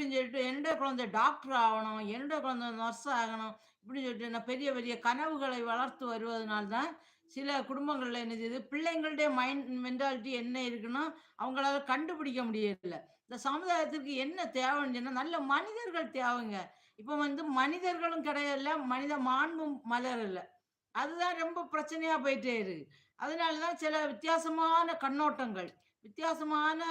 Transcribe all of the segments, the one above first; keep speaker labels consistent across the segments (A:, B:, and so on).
A: இப்படின்னு சொல்லிட்டு என்னுடைய குழந்தை டாக்டர் ஆகணும் என்னுடைய குழந்தை நர்ஸ் ஆகணும் இப்படின்னு சொல்லிட்டு நான் பெரிய பெரிய கனவுகளை வளர்த்து வருவதனால தான் சில குடும்பங்களில் என்ன செய்யுது? பிள்ளைங்களுடைய மைண்ட் மென்டாலிட்டி என்ன இருக்குன்னா அவங்களால கண்டுபிடிக்க முடியல இந்த சமுதாயத்திற்கு என்ன தேவைன்னு சொன்னால் நல்ல மனிதர்கள் தேவைங்க. இப்போ வந்து மனிதர்களும் கிடையாது மனித மாண்பும் மலரல. அதுதான் ரொம்ப பிரச்சனையா போயிட்டே இருக்கு. அதனாலதான் சில வித்தியாசமான கண்ணோட்டங்கள் வித்தியாசமான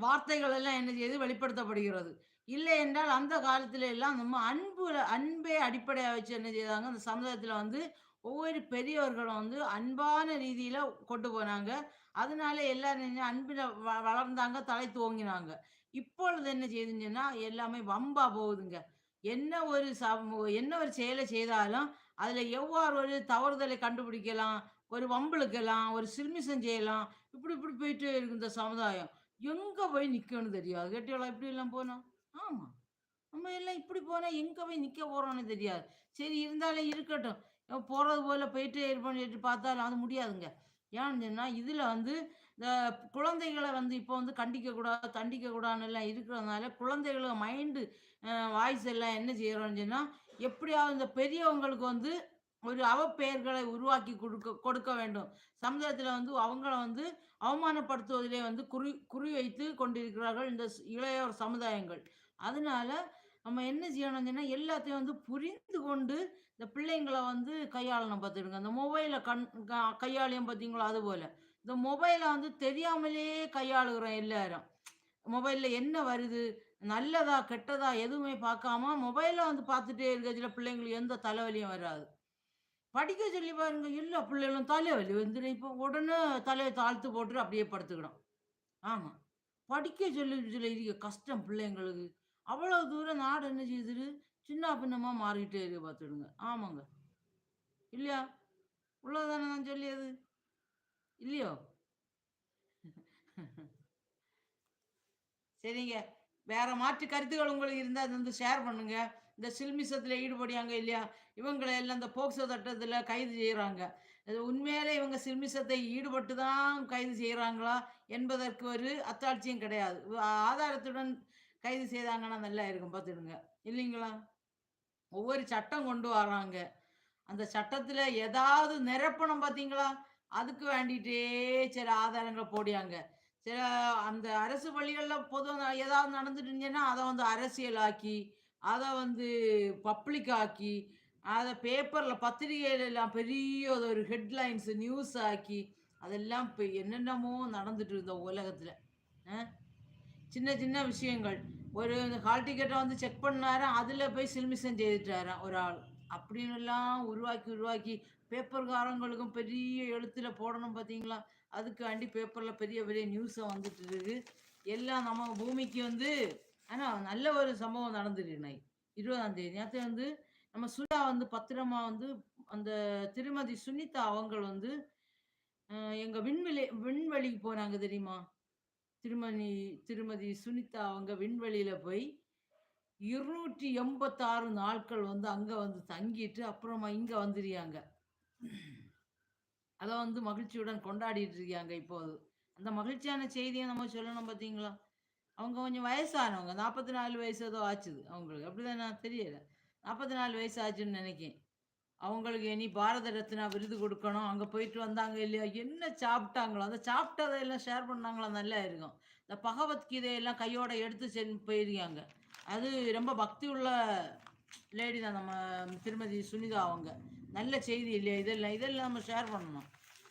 A: வார்த்தைகள் எல்லாம் என்ன செய்து வெளிப்படுத்தப்படுகிறது. இல்லை என்றால் அந்த காலத்துல எல்லாம் நம்ம அன்பு அன்பே அடிப்படையாக வச்சு என்ன செய்தாங்க அந்த சமுதாயத்துல வந்து ஒவ்வொரு பெரியவர்களும் வந்து அன்பான ரீதியில கொண்டு போனாங்க. அதனால எல்லாரும் என்ன வ- வளர்ந்தாங்க தலை துவங்கினாங்க. இப்பொழுது என்ன செய்யுதுன்னா எல்லாமே வம்பா போகுதுங்க. என்ன ஒரு சம- என்ன ஒரு செயலை செய்தாலும் அதுல எவ்வாறு ஒரு தவறுதலை கண்டுபிடிக்கலாம் ஒரு வம்பிழுக்கலாம் ஒரு சில்மிசம் செய்யலாம் இப்படி இப்படி போயிட்டு இருக்கு இந்த சமுதாயம். எங்க போய் நிக்கணும்னு தெரியாது. கேட்டியாளா இப்படி எல்லாம் போனோம் ஆமா. நம்ம எல்லாம் இப்படி போனா எங்க போய் நிக்க போறோம்னு தெரியாது. சரி இருந்தாலும் இருக்கட்டும். போறது போல போயிட்டு இருப்போம்னு சொல்லிட்டு பார்த்தாலும் அது முடியாதுங்க. ஏன்னு சொன்னா இதுல வந்து இந்த குழந்தைகளை வந்து இப்போ வந்து கண்டிக்க கூடாது தண்டிக்க கூடாதுன்னு எல்லாம் இருக்கிறதுனால குழந்தைகளுக்கு மைண்டு வாய்ஸ் எல்லாம் என்ன செய்யறோம்னு சொன்னா எப்படியாவது இந்த பெரியவங்களுக்கு வந்து ஒரு அவப்பெயர்களை உருவாக்கி கொடுக்க கொடுக்க வேண்டும். சமுதாயத்துல வந்து அவங்கள வந்து அவமானப்படுத்துவதிலே வந்து குறி குறி வைத்து கொண்டிருக்கிறார்கள் இந்த இளையோர் சமுதாயங்கள். அதனால நம்ம என்ன செய்யணும்னு சொன்னால் எல்லாத்தையும் வந்து புரிந்து கொண்டு இந்த பிள்ளைங்களை வந்து கையாளணும் பார்த்துருங்க இந்த மொபைலை கண் க- கையாளியம் பார்த்தீங்களா அது போல. இந்த மொபைலை வந்து தெரியாமலேயே கையாளுகிறோம் எல்லாரும். மொபைலில் என்ன வருது? நல்லதா கெட்டதா எதுவுமே பார்க்காம மொபைலை வந்து பார்த்துட்டே இருக்கிறதுல பிள்ளைங்களுக்கு எந்த தலைவலியும் வராது. படிக்க சொல்லி பாருங்க. எல்லா பிள்ளைகளும் தலைவலி வந்துடும் இப்போ உடனே தலையை தாழ்த்து போட்டு அப்படியே படுத்துக்கிடும் ஆமாம் படிக்க சொல்லி சொல்லி இருக்க கஷ்டம் பிள்ளைங்களுக்கு. அவ்வளோ தூரம் நாடு என்ன செய்யுது சின்ன பின்னமாக மாறிக்கிட்டே இருக்க பார்த்துடுங்க. ஆமாங்க. இல்லையா? உள்ளதானே நான் சொல்லியது? இல்லையோ? சரிங்க. வேற மாற்று கருத்துக்கள் உங்களுக்கு இருந்தால் அது வந்து ஷேர் பண்ணுங்க. இந்த சில்மிசத்தில் ஈடுபடியாங்க இல்லையா? இவங்களை எல்லாம் இந்த போக்சோ சட்டத்தில் கைது செய்கிறாங்க அது உண்மையிலே இவங்க சில்மிசத்தை ஈடுபட்டு தான் கைது செய்கிறாங்களா என்பதற்கு ஒரு அத்தாட்சியும் கிடையாது. ஆதாரத்துடன் கைது செய்தாங்கன்னா நல்லா இருக்கும் பார்த்துடுங்க. இல்லைங்களா? ஒவ்வொரு சட்டம் கொண்டு வராங்க அந்த சட்டத்தில் ஏதாவது நிரப்பணம் பார்த்தீங்களா? அதுக்கு வேண்டிட்டே சில ஆதாரங்களை போடியாங்க சில அந்த அரசு பள்ளிகளில் பொதுவாக ஏதாவது நடந்துட்டு இருந்துச்சுன்னா அதை வந்து அரசியலாக்கி அதை வந்து பப்ளிக் ஆக்கி அதை பேப்பரில் பத்திரிகையிலெல்லாம் பெரிய ஒரு ஹெட்லைன்ஸ் நியூஸ் ஆக்கி அதெல்லாம் இப்போ என்னென்னமோ நடந்துட்டு இருந்த உலகத்தில். சின்ன சின்ன விஷயங்கள். ஒரு ஹால் டிக்கெட்டை வந்து செக் பண்ணாராம் அதில் போய் சில்மிஷன் செய்துட்டாராம் ஒரு ஆள். அப்படின்னு எல்லாம் உருவாக்கி உருவாக்கி பேப்பர்காரங்களுக்கும் பெரிய எழுத்தில் போடணும் பார்த்தீங்களா அதுக்காண்டி பேப்பரில் பெரிய பெரிய நியூஸை வந்துட்டு இருக்கு. எல்லாம் நம்ம பூமிக்கு வந்து ஆனால் நல்ல ஒரு சம்பவம் நடந்துருக்கு இருபதாம் தேதி. நேற்று வந்து நம்ம சுதா வந்து பத்திரமா வந்து அந்த திருமதி சுனிதா அவங்கள் வந்து எங்க விண்வெளி விண்வெளிக்கு போனாங்க தெரியுமா? திருமதி திருமதி சுனிதா அவங்க விண்வெளியில போய் இருநூற்றி எண்பத்தாறு நாட்கள் வந்து அங்க வந்து தங்கிட்டு அப்புறமா இங்க வந்துருக்காங்க. அதை வந்து மகிழ்ச்சியுடன் கொண்டாடிட்டு இருக்காங்க இப்போது. அந்த மகிழ்ச்சியான செய்தியை நம்ம சொல்லணும் பார்த்தீங்களா அவங்க கொஞ்சம் வயசானவங்க. நாற்பத்தி நாலு வயசு ஏதோ ஆச்சுது. அவங்களுக்கு அப்படிதான் நான் தெரியல. நாற்பத்தி நாலு வயசு ஆச்சுன்னு நினைக்கிறேன் அவங்களுக்கு இனி பாரத ரத்னா விருது கொடுக்கணும். அங்கே போயிட்டு வந்தாங்க இல்லையா? என்ன சாப்பிட்டாங்களோ? அந்த சாப்பிட்டதை எல்லாம் ஷேர் பண்ணாங்களோ? நல்லா இருக்கும். இந்த பகவத்கீதையெல்லாம் கையோட எடுத்து சென்று போயிருக்காங்க. அது ரொம்ப பக்தி உள்ள லேடி தான். நம்ம திருமதி சுனிதா அவங்க. நல்ல செய்தி இல்லையா? இதெல்லாம் இதெல்லாம் நம்ம ஷேர் பண்ணணும்.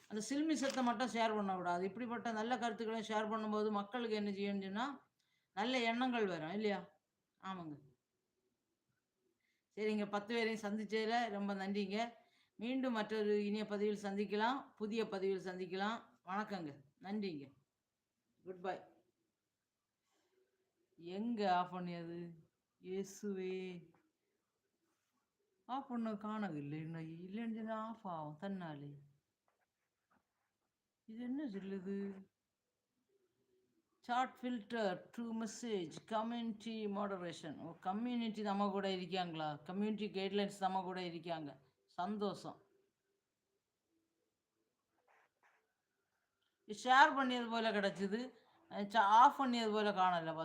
A: அந்த சில்மிசத்தை மட்டும் ஷேர் பண்ணக்கூடாது. இப்படிப்பட்ட நல்ல கருத்துக்களை ஷேர் பண்ணும்போது மக்களுக்கு என்ன செய்யணும்னு சொன்னால் நல்ல எண்ணங்கள் வரும் இல்லையா? ஆமாங்க. சரிங்க. பத்து பேரையும் சந்திச்சதுல ரொம்ப நன்றிங்க. மீண்டும் மற்றொரு இனிய பதிவில் சந்திக்கலாம். புதிய பதிவில் சந்திக்கலாம். வணக்கங்க. நன்றிங்க. குட் பை எங்க ஆஃப் பண்ணியது? இயேசுவே. ஆஃப் பண்ண காணது இன்னும் இல்லைன்னு ஆஃப் ஆகும் தன்னாலே. இது என்ன சொல்லுது? Chat filter through message community moderation ஓ கம்யூனிட்டி நம்ம கூட இருக்காங்களா கம்யூனிட்டி கைட்லைன்ஸ் நம்ம கூட இருக்காங்க சந்தோஷம். ஷேர் பண்ணியது போல கிடச்சிது. ஆஃப் பண்ணியது போல காணல பார்த்து